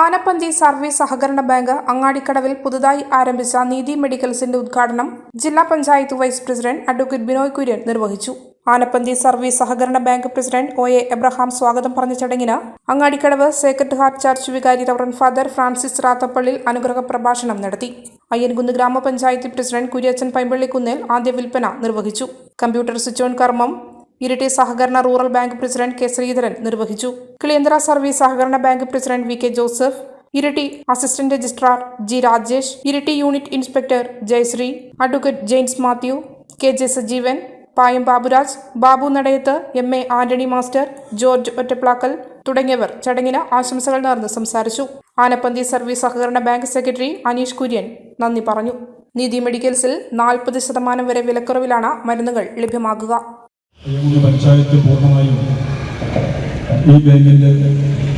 Anappanthi service സഹകരണ bank അങ്ങാടിക്കടവിൽ പുതുതായി ആരംഭിച്ച നീതി മെഡിക്കൽസിന്റെ ഉദ്ഘാടനം ജില്ലാ panchayat vice president advocate Binoy Kurian നിർവഹിച്ചു. ആനപ്പന്തി സർവീസ് സഹകരണ bank president O A Abraham സ്വാഗതം പറഞ്ഞ ചടങ്ങിന് അങ്ങാടിക്കടവ് സേക്രട്ട് ഹാർട്ട് ചർച്ച് വികാരി റവറൻ ഫാദർ ഫ്രാൻസിസ് റാത്തപ്പള്ളിൽ അനുഗ്രഹ പ്രഭാഷണം നടത്തി. അയ്യൻകുന്ന് ഗ്രാമപഞ്ചായത്ത് പ്രസിഡന്റ് കുര്യച്ചൻ പൈമ്പള്ളിക്കുന്നിൽ ആദ്യ വിൽപ്പന നിർവഹിച്ചു. കമ്പ്യൂട്ടർ സ്വിച്ച് ഓൺ കർമ്മം ഇരിട്ടി സഹകരണ rural bank president K Sreedharan നിർവഹിച്ചു. കിളിയന്തര സർവീസ് സഹകരണ bank president V K Joseph Iritty assistant registrar G Rajesh Iritty unit inspector Jayasree advocate James Mathew K J Sajeevan Payam Baburaj Babu Nadayath M A Antony master George Ottaplakkal തുടങ്ങിയവർ ചടങ്ങിന് ആശംസകൾ നേർന്ന് സംസാരിച്ചു. Anappanthi service സഹകരണ bank secretary Aneesh Kurian നന്ദി പറഞ്ഞു. നീതി മെഡിക്കൽസിൽ നാൽപ്പത് ശതമാനം വരെ വിലക്കുറവിലാണ് മരുന്നുകൾ ലഭ്യമാകുക. അയ്യങ്കുന്ന് പഞ്ചായത്ത് പൂർണമായും ഈ ബാങ്കിന്റെ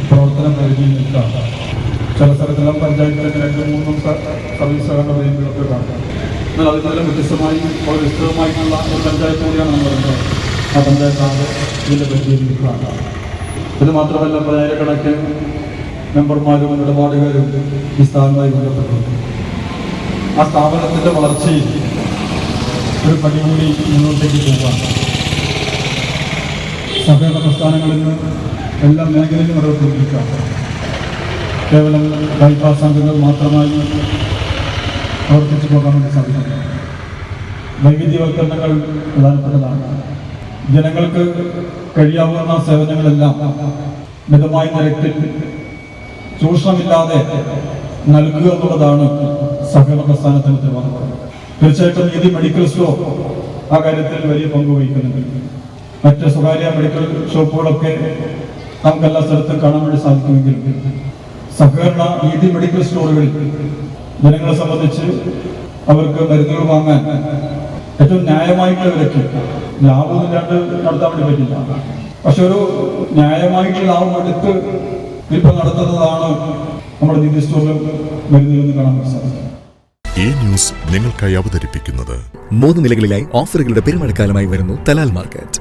പ്രവർത്തന പരിധിയിൽ നിൽക്കാം. ചില സ്ഥലത്തെല്ലാം പഞ്ചായത്തിലൊക്കെ രണ്ട് മൂന്നും സർവീസ് സഹകരണ ബാങ്കുകളൊക്കെ കാണാം. എന്നാൽ അതിനെല്ലാം വ്യത്യസ്തമായി വളരെ വിസ്തൃതമായിട്ടുള്ള ഒരു പഞ്ചായത്ത് കൂടിയാണ് നമ്മൾ ആ പഞ്ചായത്താണ് ഇതിന്റെ പരിധിയിൽ നിൽക്കാം ഇത് മാത്രമല്ല പതിനായിരക്കണക്കിന് മെമ്പർമാരും ഇടപാടുകാരും ഈ സ്ഥാപനവുമായി ബന്ധപ്പെട്ടിട്ടുണ്ട് ആ സ്ഥാപനത്തിന്റെ വളർച്ചയിൽ ഒരു പടി കൂടി മുന്നോട്ടേക്ക് പോകാം സഹകരണ പ്രസ്ഥാനങ്ങളിൽ നിന്ന് എല്ലാ മേഖലയിലും ഇടപെട്ടുകൊണ്ടിരിക്കുക കേവലം ബൈപ്പാസ് സംഘങ്ങൾ മാത്രമായി പ്രവർത്തിച്ചു പോകാൻ വേണ്ടി സാധിക്കുന്നു. വൈവിധ്യവൽക്കരണങ്ങൾ പ്രധാനപ്പെട്ടതാണ്. ജനങ്ങൾക്ക് കഴിയാവുന്ന സേവനങ്ങളെല്ലാം മിതമായ നിരക്കിൽ ചൂഷണമില്ലാതെ നൽകുക എന്നുള്ളതാണ് സഹകരണ പ്രസ്ഥാനത്തിന് ഉത്തരവാദിത്വം തീർച്ചയായിട്ടും നീതി മെഡിക്കൽ സ്റ്റോർ ആ കാര്യത്തിൽ വലിയ പങ്ക് വഹിക്കുന്നുണ്ട്. മറ്റ് സ്വകാര്യ മെഡിക്കൽ ഷോപ്പുകളൊക്കെ നമുക്ക് എല്ലാ സ്ഥലത്തും കാണാൻ വേണ്ടി സാധിക്കുമെങ്കിലും സഹകരണ രീതി മെഡിക്കൽ സ്റ്റോറുകളിൽ ജനങ്ങളെ സംബന്ധിച്ച് അവർക്ക് മരുന്നുകൾ വാങ്ങാൻ ഏറ്റവും ന്യായമായിട്ടുള്ള വിലയ്ക്ക് ഇല്ലാണ്ട് നടത്താൻ വേണ്ടി പറ്റില്ല. പക്ഷെ ഒരു ന്യായമായിട്ടുള്ള ലാഭം എടുത്ത് വിൽപ്പന നടത്തുന്നതാണ് നമ്മുടെ നീതി സ്റ്റോറിൽ മരുന്നുകൾ എന്ന് കാണാൻ സാധിക്കും. ഈ ന്യൂസ് നിങ്ങൾക്കായി അവതരിപ്പിക്കുന്നത് മൂന്ന് നിലകളിലായി ഓഫറുകളുടെ പെരുമഴക്കാലമായി വരുന്നു തലാൽ മാർക്കറ്റ്.